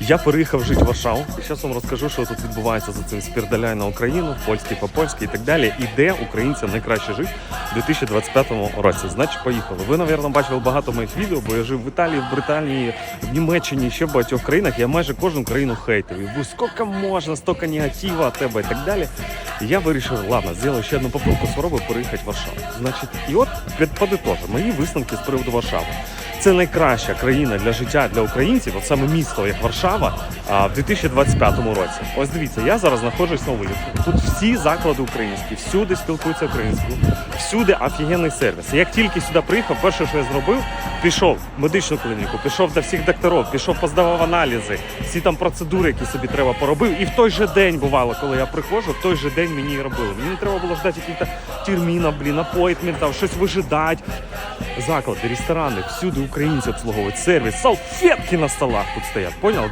Я переїхав жити в Варшаву. І зараз вам розкажу, що тут відбувається за цим спірдаляй на Україну, польський по польськи і так далі. І де українцям найкраще жити у 2025 році. Значить, поїхали. Ви, напевно, бачили багато моїх відео, бо я жив в Італії, в Британії, в Німеччині, ще в багатьох країнах. Я майже кожну країну хейтив. І був скільки можна, стільки негатива тебе і так далі. І я вирішив, ладно, зроблю ще одну попытку, спробую переїхати в Варшаву. Значить, і от під- подитожу, мої висновки з приводу Варшави. Це найкраща країна для життя для українців, от саме місто, як Варшава, в 2025 році. Ось дивіться, я зараз знаходжусь на вулиці. Тут всі заклади українські, всюди спілкуються українською, всюди офігенний сервіс. Як тільки сюди приїхав, перше, що я зробив, пішов в медичну клініку, пішов до всіх докторів, пішов поздавав аналізи, всі там процедури, які собі треба поробив. І в той же день бувало, коли я приходжу, в той же день мені і робили. Мені не треба було ждати яких-то термінів, блін, апойтментів, щось вижидати. Заклади, ресторани, всюди українці обслуговують сервіс, салфетки на столах тут стоять. Понял?